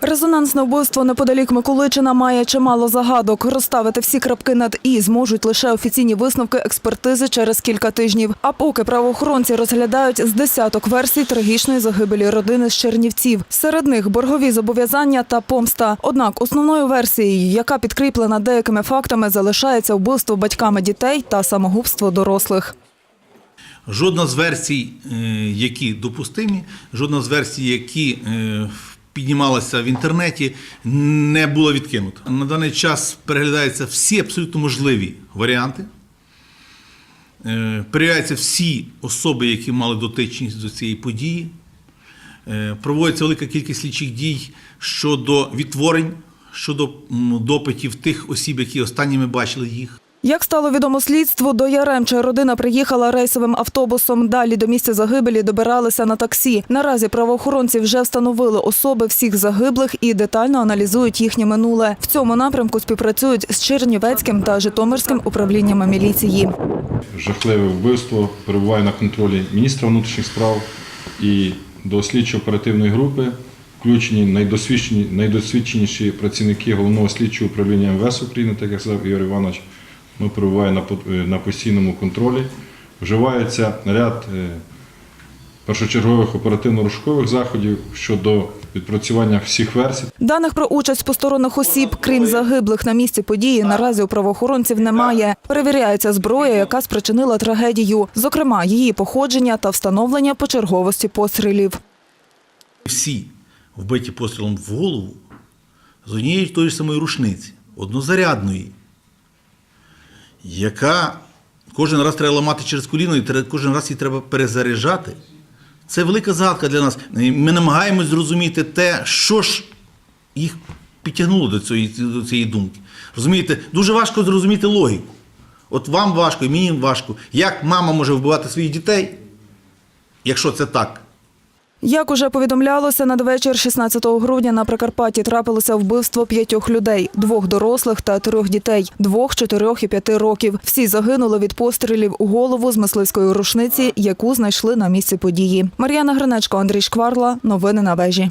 Резонансне вбивство неподалік Миколичина має чимало загадок. Розставити всі крапки над і зможуть лише офіційні висновки експертизи через кілька тижнів. А поки правоохоронці розглядають з десяток версій трагічної загибелі родини з Чернівців. Серед них боргові зобов'язання та помста. Однак основною версією, яка підкріплена деякими фактами, залишається вбивство батьками дітей та самогубство дорослих. Жодна з версій, е, які допустимі, жодна з версій, які е, піднімалася в інтернеті, не була відкинута. На даний час переглядаються всі абсолютно можливі варіанти. Е, Перевіряються всі особи, які мали дотичність до цієї події. Е, Проводиться велика кількість слідчих дій щодо відтворень, щодо допитів тих осіб, які останніми бачили їх. Як стало відомо слідству, до Яремча родина приїхала рейсовим автобусом. Далі до місця загибелі добиралися на таксі. Наразі правоохоронці вже встановили особи всіх загиблих і детально аналізують їхнє минуле. В цьому напрямку співпрацюють з Чернівецьким та Житомирським управліннями міліції. жахливе вбивство перебуває на контролі міністра внутрішніх справ і до слідчо-оперативної групи включені найдосвідчені, найдосвідченіші працівники головного слідчого управління МВС України, так як сказав Ігор Іванович. Ми перебуваємо на, по- е, на постійному контролі. Вживається ряд е, першочергових оперативно-розшукових заходів щодо відпрацювання всіх версій. Даних про участь посторонних осіб, крім загиблих на місці події, наразі у правоохоронців немає. Перевіряється зброя, яка спричинила трагедію, зокрема її походження та встановлення почерговості пострілів. всі вбиті пострілом в голову з однієї тої самої рушниці, однозарядної, яка кожен раз треба ламати через коліно і кожен раз її треба перезаряджати. Це велика загадка для нас. Ми намагаємось зрозуміти те, що ж їх підтягнуло до цієї, до цієї думки. Розумієте, дуже важко зрозуміти логіку. От вам важко, і мені важко. Як мама може вбивати своїх дітей, якщо це так? Як уже повідомлялося, надвечір 16 грудня на Прикарпатті трапилося вбивство п'ятьох людей: двох дорослих та трьох дітей, двох, чотирьох і п'яти років. Всі загинули від пострілів у голову з мисливської рушниці, яку знайшли на місці події. Мар'яна Гринечко, Андрій Шкварла. Новини на вежі.